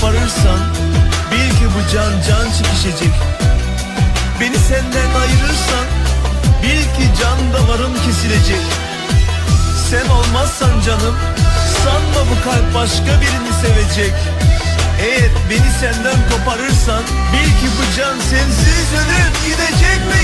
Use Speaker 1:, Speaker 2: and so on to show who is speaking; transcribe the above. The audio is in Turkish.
Speaker 1: koparırsan Bil ki bu can can çekişecek. Beni senden ayırırsan Bil ki can damarım kesilecek. Sen olmazsan canım Sanma bu kalp başka birini sevecek. Eğer beni senden koparırsan Bil ki bu can sensiz ölüp gidecek mi?